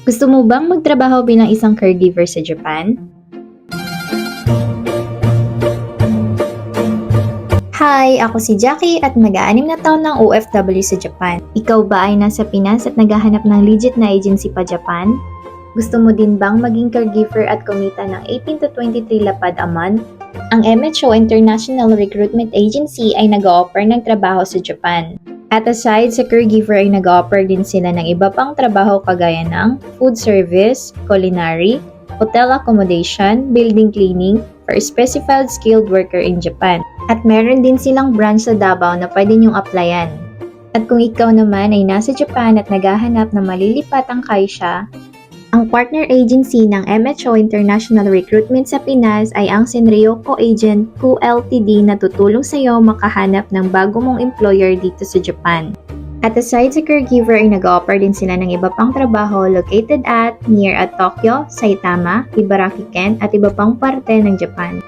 Gusto mo bang magtrabaho bilang isang caregiver sa Japan? Hi, ako si Jackie at mag-aanim na taon ng OFW sa Japan. Ikaw ba ay nasa Pinas at naghahanap ng legit na agency pa Japan? Gusto mo din bang maging caregiver at kumita ng 18 to 23 lapad a month? Ang MHO International Recruitment Agency ay nag-offer ng trabaho sa Japan. At aside sa caregiver ay nag-offer din sila ng iba pang trabaho kagaya ng food service, culinary, hotel accommodation, building cleaning, for specified skilled worker in Japan. At meron din silang branch sa Davao na pwede niyong applyan. At kung ikaw naman ay nasa Japan at naghahanap ng malilipat ang kaisya, ang partner agency ng MHO International Recruitment sa Pinas ay ang Senryoko Agent Co. Ltd na tutulong sa iyo makahanap ng bago mong employer dito sa Japan. At aside sa caregiver ay nag-offer din sila ng iba pang trabaho located at near at Tokyo, Saitama, Ibaraki Ken at iba pang parte ng Japan.